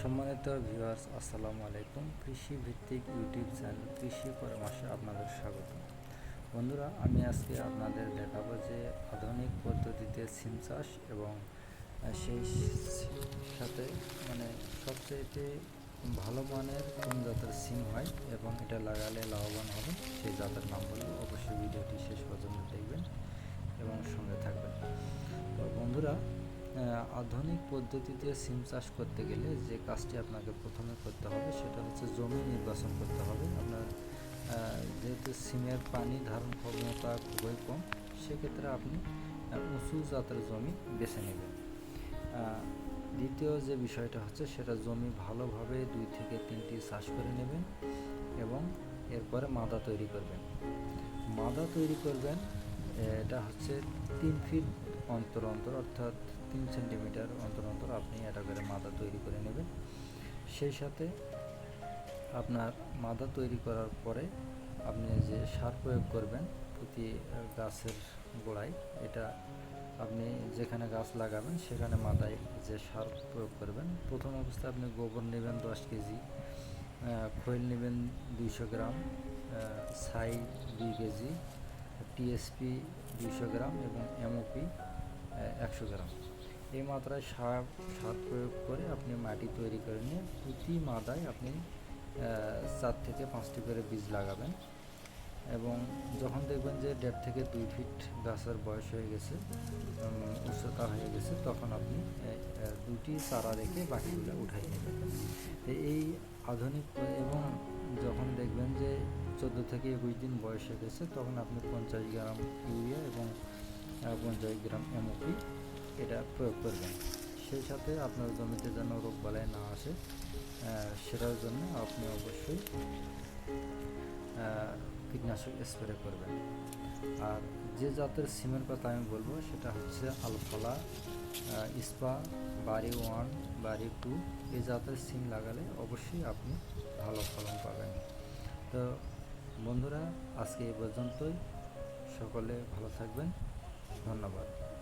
সম্মানিত ভিউয়ার্স আসসালামু আলাইকুম। কৃষি ভিত্তিক ইউটিউব চ্যানেল কৃষি পরামর্শে আপনাদের স্বাগত। বন্ধুরা, আমি আজকে আপনাদের দেখাবো যে আধুনিক পদ্ধতিতে সিম চাষ এবং সেই সাথে মানে সবচেয়ে ভালো মানের কোন জাতের সিম হয় এবং এটা লাগালে লাভবান হবে, সেই জাতের নাম বলব অবশ্যই ভিডিওটি শেষ আধুনিক পদ্ধতিতে সিম চাষ করতে গেলে যে কাজটি আপনাকে প্রথমে করতে হবে সেটা হচ্ছে জমি নির্বাচন করতে হবে। আপনার যেহেতু সিমের পানি ধারণ ক্ষমতা খুবই কম, সেক্ষেত্রে আপনি উঁচু জাতের জমি বেছে নেবেন। দ্বিতীয় যে বিষয়টা হচ্ছে সেটা জমি ভালোভাবে দুই থেকে তিনটি চাষ করে নেবেন এবং এরপরে মাদা তৈরি করবেন। মাদা তৈরি করবেন এটা হচ্ছে তিন ফিট অন্তর অন্তর, অর্থাৎ তিন সেন্টিমিটার অন্তর অন্তর আপনি এটা করে মাদা তৈরি করে নেবেন। সেই সাথে আপনার মাদা তৈরি করার পরে আপনি যে সার প্রয়োগ করবেন প্রতি গাছের গোড়ায়, এটা আপনি যেখানে গাছ লাগাবেন সেখানে মাদায় যে সার প্রয়োগ করবেন। প্রথম অবস্থায় আপনি গোবর নেবেন দশ কেজি খৈল নেবেন দুইশো গ্রাম ছাই দুই কেজি টিএসপি দুইশো গ্রাম এবং এমওপি একশো গ্রাম। এই মাত্রায় সার সার প্রয়োগ করে আপনি মাটি তৈরি করে নিয়ে প্রতি মাদায় আপনি চার থেকে পাঁচটি করে বীজ লাগাবেন। এবং যখন দেখবেন যে দেড় থেকে দুই ফিট গাছের বয়স হয়ে গেছে উচ্চতা হয়ে গেছে, তখন আপনি দুটি চারা রেখে বাকিগুলো উঠাই নেবেন। এই আধুনিক এবং যখন দেখবেন যে চোদ্দ থেকে একুশ দিন বয়স হয়ে গেছে, তখন আপনি পঞ্চাশ গ্রাম ইউরিয়া এবং পঞ্চাশ গ্রাম এমওপি এটা প্রয়োগ করবেন। সেই সাথে আপনার জমিতে যেন রোগ বালাই না আসে সেটার জন্য আপনি অবশ্যই কীটনাশক স্প্রে করবেন। আর যে জাতের সিমের কথা আমি বলব, সেটা হচ্ছে আলফালা ইস্পা বাড়ি ওয়ান বাড়ি টু, এই জাতের সিম লাগালে অবশ্যই আপনি ভালো ফলন পাবেন। তো বন্ধুরা আজকে এ পর্যন্তই। সকলে ভালো থাকবেন। ধন্যবাদ।